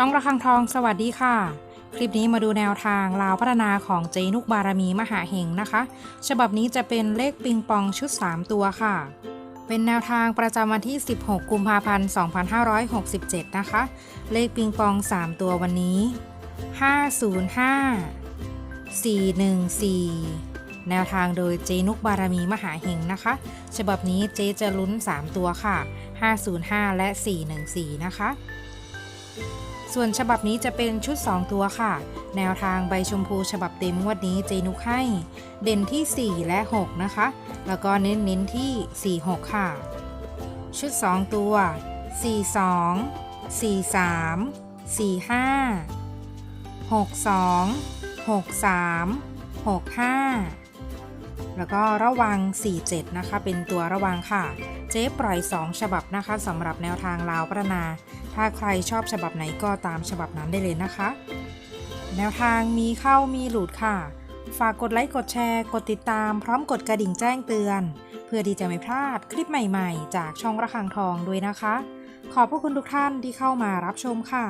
ช่องระฆังทองสวัสดีค่ะ คลิปนี้มาดูแนวทางลาวพัฒนาของเจนุกบารมีมหาเฮงนะคะ ฉบับนี้จะเป็นเลขปิงปองชุด 3 ตัวค่ะ เป็นแนวทางประจำวันที่ 16 กุมภาพันธ์ 2567 นะคะ เลขปิงปอง 3 ตัววันนี้ 505 414แนวทางโดยเจนุกบารมีมหาเฮงนะคะ ฉบับนี้เจจะลุ้น 3 ตัวค่ะ 505 และ 414 นะคะ ส่วนฉบับนี้จะเป็นชุด 2 ตัวค่ะ แนวทางใบชมพูฉบับเต็มงวดนี้เจนุกให้ เด่นที่ 4 และ 6 นะคะ แล้วก็เน้นเน้นที่ 46 ค่ะ ชุด 2 ตัว 42 43 45 62 63 65 แล้วก็ระวัง 47 นะคะ เป็นตัวระวังค่ะ เจ๊ปล่อย 2 ฉบับนะคะสำหรับแนวทางลาวพัฒนา ถ้าใครชอบฉบับไหนก็ตามฉบับนั้นได้เลยนะคะ แนวทางมีเข้ามีหลุดค่ะ ฝากกดไลค์กดแชร์ กดติดตาม พร้อมกดกระดิ่งแจ้งเตือน เพื่อที่จะไม่พลาดคลิปใหม่ๆ จากช่องระฆังทองด้วยนะคะ ขอบพระคุณทุกท่านที่เข้ามารับชมค่ะ